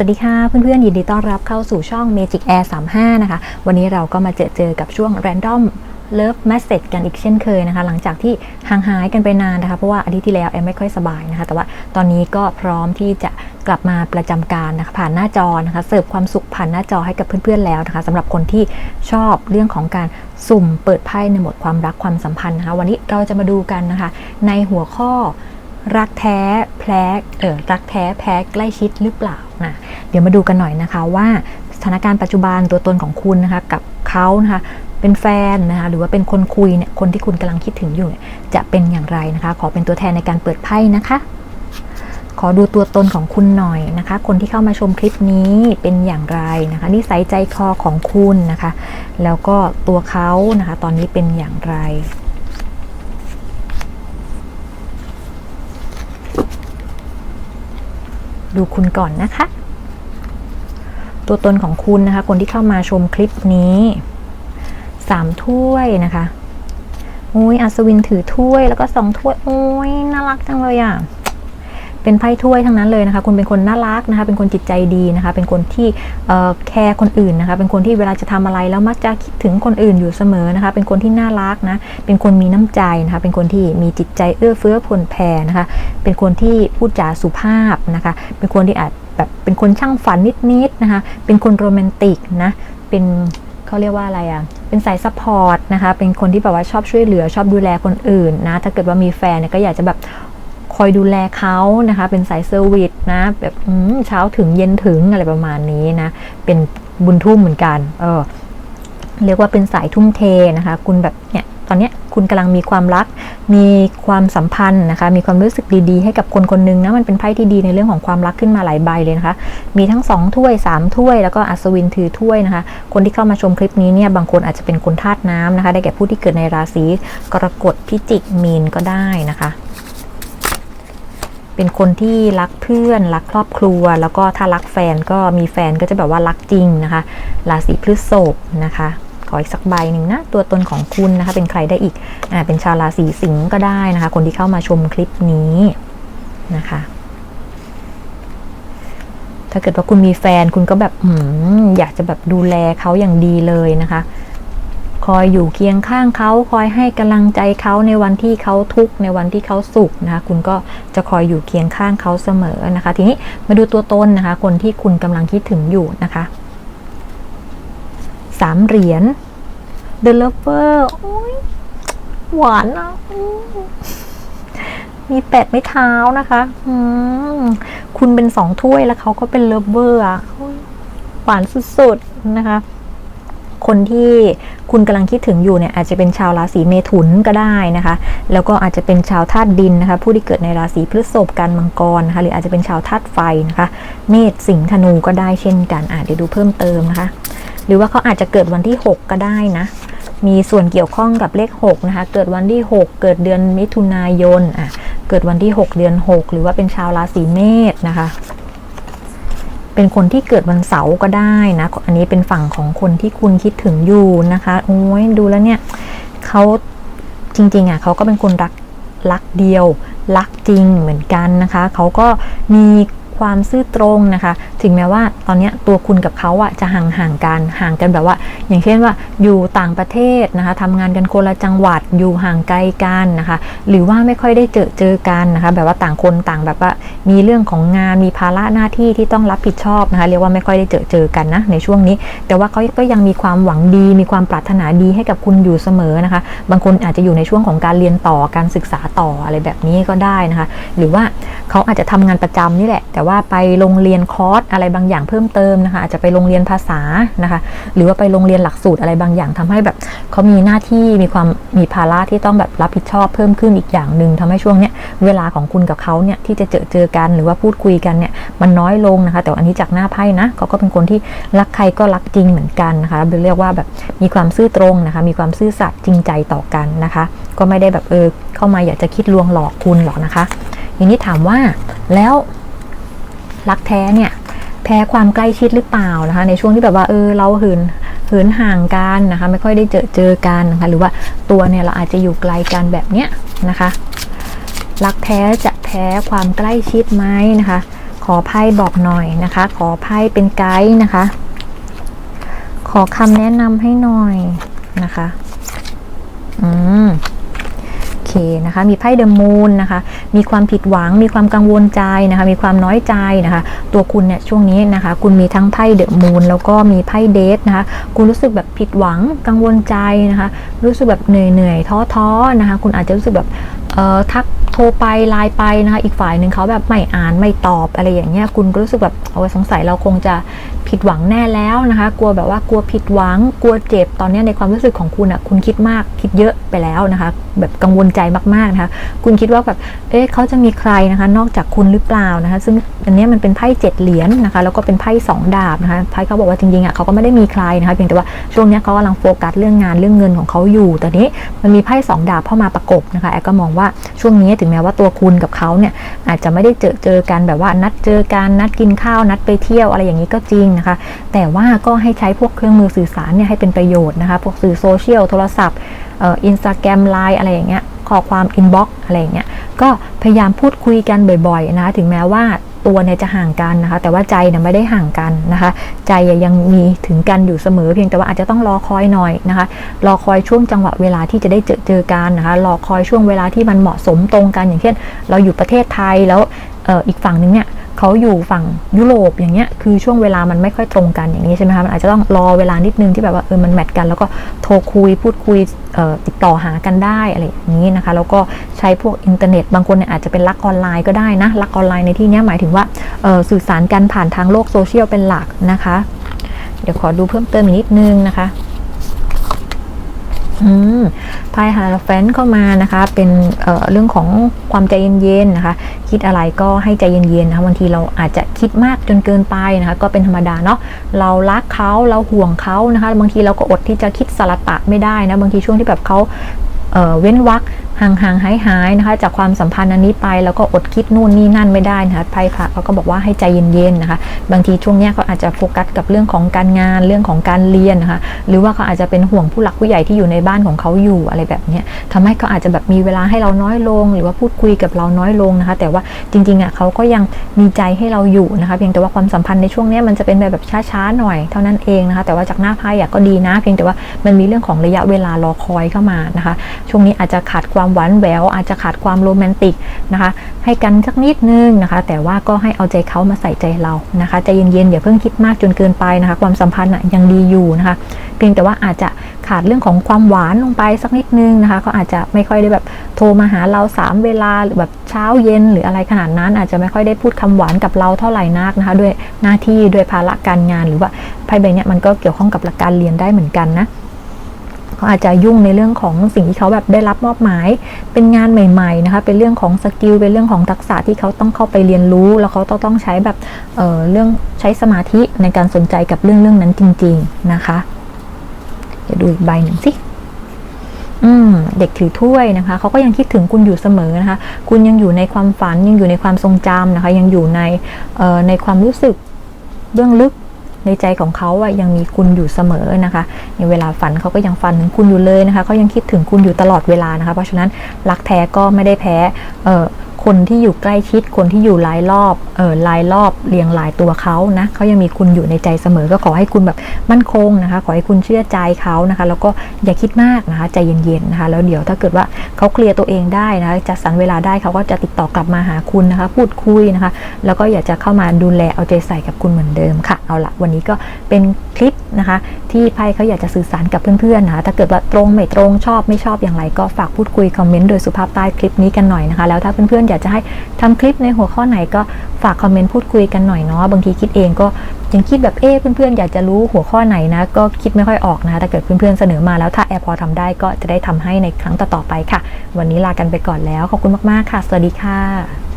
สวัสดีค่ะเพื่อนๆยินดีต้อนรับเข้าสู่ช่อง Magic Air 35 นะคะ วันนี้เราก็มาเจอเจอกับช่วง Random Love Message กันอีกเช่นเคยนะคะ หลังจากที่ห่างหายกันไปนานนะคะ เพราะว่าอาทิตย์ที่แล้วแอมไม่ค่อยสบายนะคะ แต่ว่าตอนนี้ก็พร้อมที่จะกลับมาประจำการนะคะผ่านหน้าจอนะคะ เสิร์ฟความสุขผ่านหน้าจอให้กับเพื่อนๆแล้วนะคะสำหรับคนที่ชอบเรื่องของการสุ่มเปิดไพ่ในหมวดความรักความสัมพันธ์นะคะ วันนี้เราจะมาดูกันนะคะ ในหัวข้อ รักแท้แพ้เออรักแท้แพ้ใกล้ชิดหรือเปล่านะเดี๋ยวมาดูกันหน่อยนะคะว่าสถานการณ์ปัจจุบันตัวตนของคุณนะคะกับเขานะคะเป็นแฟนนะคะหรือว่าเป็นคนคุยเนี่ยคนที่คุณกำลังคิดถึงอยู่เนี่ยจะเป็นอย่างไรนะคะ ขอเป็นตัวแทนในการเปิดไพ่นะคะ ขอดูตัวตนของคุณหน่อยนะคะ คนที่เข้ามาชมคลิปนี้เป็นอย่างไรนะคะนิสัยใจคอของคุณนะคะ แล้วก็ตัวเขานะคะ ตอนนี้เป็นอย่างไร ดูคุณก่อนนะคะ ตัวตนของคุณนะคะ คนที่เข้ามาชมคลิปนี้สามถ้วยนะคะอุ้ยอัศวินถือถ้วยแล้วก็สองถ้วยโอ้ยน่ารักจังเลยอะ เป็นไพ่ถ้วยทั้งนั้นเลยนะคะคุณเป็นคนน่ารักนะคะ เป็นคนจิตใจดีนะคะ เป็นคนที่แคร์คนอื่นนะคะ เป็นคนที่เวลาจะทำอะไรแล้วมักจะคิดถึงคนอื่นอยู่เสมอนะคะ เป็นคนที่น่ารักนะ เป็นคนมีน้ำใจนะคะ เป็นคนที่มีจิตใจเอื้อเฟื้อผลแผ่นะคะ เป็นคนที่พูดจาสุภาพนะคะ เป็นคนที่อาจแบบเป็นคนช่างฝันนิดๆนะคะ เป็นคนโรแมนติกนะ เป็นเขาเรียกว่าอะไรอะ เป็นสายซัพพอร์ตนะคะ เป็นคนที่แบบว่าชอบช่วยเหลือชอบดูแลคนอื่นนะ ถ้าเกิดว่ามีแฟนเนี่ยก็อยากจะแบบ คอยดูแลเขานะคะ เป็นสายเซอร์วิสนะ แบบเช้าถึงเย็นถึงอะไรประมาณนี้นะ เป็นบุญทุ่มเหมือนกัน เออ เรียกว่าเป็นสายทุ่มเทนะคะ คุณแบบเนี่ยตอนนี้คุณกำลังมีความรัก มีความสัมพันธ์นะคะ มีความรู้สึกดีๆ ให้กับคนคนหนึงนะ มันเป็นไพ่ที่ดีในเรื่องของความรักขึ้นมาหลายใบเลยนะคะ มีทั้ง 2 ถ้วย 3 ถ้วย แล้วก็อัศวินถือถ้วยนะคะ คนที่เข้ามาชมคลิปนี้เนี่ยบางคนอาจจะเป็นคนธาตุน้ำนะคะ ได้แก่ผู้ที่เกิดในราศีกรกฎพิจิกมีนก็ได้นะคะ เป็นคนที่รักเพื่อนรักครอบครัว แล้วก็ถ้ารักแฟนก็มีแฟนก็จะแบบว่ารักจริงนะคะ ราศีพฤษภนะคะขออีกสักใบหนึ่งนะตัวตนของคุณนะคะ เป็นใครได้อีกอ่าเป็นชาวราศีสิงห์ก็ได้นะคะ คนที่เข้ามาชมคลิปนี้นะคะ ถ้าเกิดว่าคุณมีแฟนคุณก็แบบอือยากจะแบบดูแลเขาอย่างดีเลยนะคะ คอยอยู่เคียงข้างเขาคอยให้กำลังใจเขาในวันที่เขาทุกข์ในวันที่เขาสุขนะคะคุณก็จะคอยอยู่เคียงข้างเขาเสมอนะคะ ทีนี้มาดูตัวตนนะคะ คนที่คุณกำลังคิดถึงอยู่นะคะสามเหรียญ The Lover โอ้ยหวานนะอืมมีแปดไม้เท้านะคะคุณเป็นสองถ้วยแล้วเขาก็เป็น Lover อะโอ้ยหวานสุดๆนะคะ คนที่คุณกำลังคิดถึงอยู่เนี่ยอาจจะเป็นชาวราศีเมถุนก็ได้นะคะ แล้วก็อาจจะเป็นชาวธาตุดินนะคะ ผู้ที่เกิดในราศีพฤษภกันมังกรนะคะหรืออาจจะเป็นชาวธาตุไฟนะคะ เมษสิงห์ธนูก็ได้เช่นกันอะเดี๋ยวดูเพิ่มเติมนะคะ หรือว่าเขาอาจจะเกิดวันที่ 6 ก็ได้นะ มีส่วนเกี่ยวข้องกับเลข6นะคะ เกิดวันที่ 6 เกิดเดือนมิถุนายนอะเกิดวันที่ 6 เดือน 6 หรือว่าเป็นชาวราศีเมษนะคะ เป็นคนที่เกิดวันเสาร์ก็ได้นะ อันนี้เป็นฝั่งของคนที่คุณคิดถึงอยู่นะคะ โอ้ยดูแล้วเนี่ยเขาจริงๆอะเขาก็เป็นคนรักรักเดียวรักจริงเหมือนกันนะคะ เขาก็มี ความซื่อตรงนะคะ ถึงแม้ว่าตอนนี้ตัวคุณกับเขาอะจะห่างห่างกันห่างกันแบบว่า อย่างเช่นว่าอยู่ต่างประเทศนะคะทำงานกันคนละจังหวัดอยู่ห่างไกลกันนะคะ หรือว่าไม่ค่อยได้เจอเจอกันนะคะ แบบว่าต่างคนต่างแบบว่ามีเรื่องของงานมีภาระหน้าที่ที่ต้องรับผิดชอบนะคะเรียกว่าไม่ค่อยได้เจอเจอกันนะในช่วงนี้ แต่ว่าเขาก็ยังมีความหวังดี มีความปรารถนาดีให้กับคุณอยู่เสมอนะคะ บางคนอาจจะอยู่ในช่วงของการเรียนต่อการศึกษาต่ออะไรแบบนี้ก็ได้นะคะ หรือว่าเขาอาจจะทำงานประจำนี่แหละแต่ว่าไปโรงเรียนคอร์สอะไรบางอย่างเพิ่มเติมนะคะอาจจะไปโรงเรียนภาษานะคะ หรือว่าไปโรงเรียนหลักสูตรอะไรบางอย่างทำให้แบบเขามีหน้าที่มีความมีภาระที่ต้องแบบรับผิดชอบเพิ่มขึ้นอีกอย่างหนึ่งทำให้ช่วงเนี้ยเวลาของคุณกับเขาเนี่ยที่จะเจอเจอกันหรือว่าพูดคุยกันเนี่ยมันน้อยลงนะคะ แต่อันนี้จากหน้าไพ่นะเขาก็เป็นคนที่รักใครก็รักจริงเหมือนกันนะคะเรียกว่าแบบมีความซื่อตรงนะคะ มีความซื่อสัตย์จริงใจต่อกันนะคะ ก็ไม่ได้แบบเออเข้ามาอยากจะคิดลวงหลอกคุณหรอกนะคะทีนี้ถามว่าแล้ว รักแท้เนี่ยแพ้ความใกล้ชิดหรือเปล่านะคะ ในช่วงที่แบบว่าเออเราหืนหืนห่างกันนะคะ ไม่ค่อยได้เจอเจอกันนะคะหรือว่าตัวเนี่ยเราอาจจะอยู่ไกลกันแบบเนี้ยนะคะรักแท้จะแพ้ความใกล้ชิดไหมนะคะ ขอไพ่บอกหน่อยนะคะ ขอไพ่เป็นไกด์นะคะ ขอคำแนะนำให้หน่อยนะคะ อืม เคนะคะ มีไพ่เดอะมูนนะคะ มีความผิดหวัง มีความกังวลใจนะคะ มีความน้อยใจนะคะ ตัวคุณเนี่ยช่วงนี้นะคะ คุณมีทั้งไพ่เดอะมูนแล้วก็มีไพ่เดทนะคะ คุณรู้สึกแบบผิดหวัง กังวลใจนะคะ รู้สึกแบบเหนื่อยเหนื่อยท้อท้อๆนะคะ คุณอาจจะรู้สึกแบบเอ่อทักโทรไปไลน์ไปนะคะ อีกฝ่ายหนึ่งเขาแบบไม่อ่านไม่ตอบอะไรอย่างเงี้ย คุณรู้สึกแบบโอ้สงสัยเราคงจะ ผิดหวังแน่แล้วนะคะ กลัวแบบว่ากลัวผิดหวัง กลัวเจ็บตอนนี้ในความรู้สึกของคุณอะคุณคิดมากคิดเยอะไปแล้วนะคะ แบบกังวลใจมากๆนะคะ คุณคิดว่าแบบเอ๊ะเขาจะมีใครนะคะ นอกจากคุณหรือเปล่านะคะ ซึ่งอันนี้มันเป็นไพ่เจ็ดเหรียญนะคะ แล้วก็เป็นไพ่สองดาบนะคะไพ่เขาบอกว่าจริงๆอะเขาก็ไม่ได้มีใครนะคะเพียงแต่ว่าช่วงนี้เขากำลังโฟกัสเรื่องงานเรื่องเงินของเขาอยู่แต่นี้มันมีไพ่สองดาบเข้ามาประกบนะคะแอก็มองว่าช่วงนี้ถึงแม้ว่าตัวคุณกับเขาเนี่ยอาจจะไม่ได้เจอเจอกันแบบว่านัดเจอกันนัดกินข้าวนัดไปเที่ยวอะไรอย่างนี้ก็จริงนะคะ แต่ว่าก็ให้ใช้พวกเครื่องมือสื่อสารเนี่ยให้เป็นประโยชน์นะคะ พวกสื่อโซเชียลโทรศัพท์อินสตาแกรมไลน์อะไรอย่างเงี้ยข้อความอินบ็อกซ์อะไรอย่างเงี้ยก็พยายามพูดคุยกันบ่อยๆนะคะถึงแม้ว่าตัวเนี่ยจะห่างกันนะคะ แต่ว่าใจเนี่ยไม่ได้ห่างกันนะคะ ใจยังมีถึงกันอยู่เสมอ เพียงแต่ว่าอาจจะต้องรอคอยหน่อยนะคะ รอคอยช่วงจังหวะเวลาที่จะได้เจอเจอกันนะคะ รอคอยช่วงเวลาที่มันเหมาะสมตรงกันอย่างเช่น เราอยู่ประเทศไทยแล้วอออีกฝั่งนึงเนี่ย เขาอยู่ฝั่งยุโรปอย่างเงี้ยคือช่วงเวลามันไม่ค่อยตรงกันอย่างนี้ใช่ไหมคะมันอาจจะต้องรอเวลานิดนึงที่แบบว่าเออมันแมทกัน แล้วก็โทรคุยพูดคุยติดต่อหากันได้อะไรอย่างนี้นะคะ แล้วก็ใช้พวกอินเทอร์เน็ตบางคนเนี่ยอาจจะเป็นรักออนไลน์ก็ได้นะรักออนไลน์ในที่เนี้ยหมายถึงว่าสื่อสารกันผ่านทางโลกโซเชียลเป็นหลักนะคะ เดี๋ยวขอดูเพิ่มเติมอีกนิดนึงนะคะ ไพ่ฮาราแฟนเข้ามานะคะ เป็นเเรื่องของความใจเย็นๆนะคะ คิดอะไรก็ให้ใจเย็นๆนะคะบางทีเราอาจจะคิดมากจนเกินไปนะคะ ก็เป็นธรรมดาเนาะเรารักเขาเราห่วงเขานะคะ บางทีเราก็อดที่จะคิดสลัตะไม่ได้นะบางทีช่วงที่แบบเขาเเว้นวัก ห่างห่างหายหายๆนะคะ จากความสัมพันธ์อันนี้ไปแล้วก็อดคิดนู่นนี่นั่นไม่ได้นะคะไพ่พระเขาก็บอกว่าให้ใจเย็นๆนะคะ บางทีช่วงนี้เขาอาจจะโฟกัสกับเรื่องของการงานเรื่องของการเรียนนะคะ หรือว่าเขาอาจจะเป็นห่วงผู้หลักผู้ใหญ่ที่อยู่ในบ้านของเขาอยู่อะไรแบบนี้ยทำให้เขาอาจจะแบบมีเวลาให้เราน้อยลง หรือว่าพูดคุยกับเราน้อยลงนะคะ แต่ว่าจริงๆอะเขาก็ยังมีใจให้เราอยู่นะคะ เพียงแต่ว่าความสัมพันธ์ในช่วงนี้มันจะเป็นแบบแบบช้าๆหน่อยเท่านั้นเองนะคะ แต่ว่าจากหน้าไพ่อะก็ดีนะ เพียงแต่ว่ามันมีเรื่องของระยะเวลารอคอยเข้ามานะคะ ช่วงนี้อาจจะขาดความหวานแหววอาจจะขาดความโรแมนติกนะคะ ให้กันสักนิดนึงนะคะ แต่ว่าก็ให้เอาใจเขามาใส่ใจเรานะคะใจเย็นๆอย่าเพิ่งคิดมากจนเกินไปนะคะ ความสัมพันธ์ยังดีอยู่นะคะ เพียงแต่ว่าอาจจะขาดเรื่องของความหวานลงไปสักนิดนึงนะคะเขาอาจจะไม่ค่อยได้แบบโทรมาหาเราสามเวลาหรือแบบเช้าเย็นหรืออะไรขนาดนั้น อาจจะไม่ค่อยได้พูดคำหวานกับเราเท่าไหร่นักนะคะ ด้วยหน้าที่ด้วยภาระการงานหรือว่าไพ่ใบเนี้ยมันก็เกี่ยวข้องกับหลักการเรียนได้เหมือนกันนะ เขาอาจจะยุ่งในเรื่องของสิ่งที่เขาแบบได้รับมอบหมาย เป็นงานใหม่ๆนะคะเป็นเรื่องของสกิลเป็นเรื่องของทักษะที่เขาต้องเข้าไปเรียนรู้ แล้วเขาต้องต้องใช้แบบเอ่อเรื่องใช้สมาธิในการสนใจกับเรื่องเรื่องนั้นจริง ๆนะคะเดี๋ยวดูอีกใบหนึ่งสิอืมเด็กถือถ้วยนะคะเขาก็ยังคิดถึงคุณอยู่เสมอนะคะ คุณยังอยู่ในความฝันยังอยู่ในความทรงจำนะคะ ยังอยู่ในเอ่อในความรู้สึกเบื้องลึก ในใจของเขาอะยังมีคุณอยู่เสมอนะคะในเวลาฝันเขาก็ยังฝันถึงคุณอยู่เลยนะคะเขายังคิดถึงคุณอยู่ตลอดเวลานะคะ เพราะฉะนั้นรักแท้ก็ไม่ได้แพ้เอ่อ คนที่อยู่ใกล้ชิดคนที่อยู่หลายรอบเออหลายรอบเรียงหลายตัวเขานะเขายังมีคุณอยู่ในใจเสมอ ก็ขอให้คุณแบบมั่นคงนะคะ ขอให้คุณเชื่อใจเขานะคะ แล้วก็อย่าคิดมากนะคะ ใจเย็นๆนะคะ แล้วเดี๋ยวถ้าเกิดว่าเขาเคลียร์ตัวเองได้นะคะจัดสรรเวลาได้เขาก็จะติดต่อกลับมาหาคุณนะคะ พูดคุยนะคะ แล้วก็อยากจะเข้ามาดูแลเอาใจใส่กับคุณเหมือนเดิมค่ะเอาละวันนี้ก็เป็นคลิปนะคะ ที่ไพ่เขาอยากจะสื่อสารกับเพื่อนๆนะคะ ถ้าเกิดว่าตรงไม่ตรงชอบไม่ชอบอย่างไร ก็ฝากพูดคุยคอมเมนต์โดยสุภาพใต้คลิปนี้กันหน่อยนะคะ แล้วถ้าเพื่อนๆอยากจะให้ทำคลิปในหัวข้อไหนก็ฝากคอมเมนต์พูดคุยกันหน่อยเนาะบางทีคิดเองก็ยังคิดแบบเอ๊ะเพื่อนๆอยากจะรู้หัวข้อไหนนะ ก็คิดไม่ค่อยออกนะคะถ้าเกิดเพื่อนๆเสนอมาแล้วถ้าแอร์พอทำได้ก็จะได้ทำให้ในครั้งต่อๆไปค่ะ วันนี้ลากันไปก่อนแล้วขอบคุณมากๆค่ะ สวัสดีค่ะ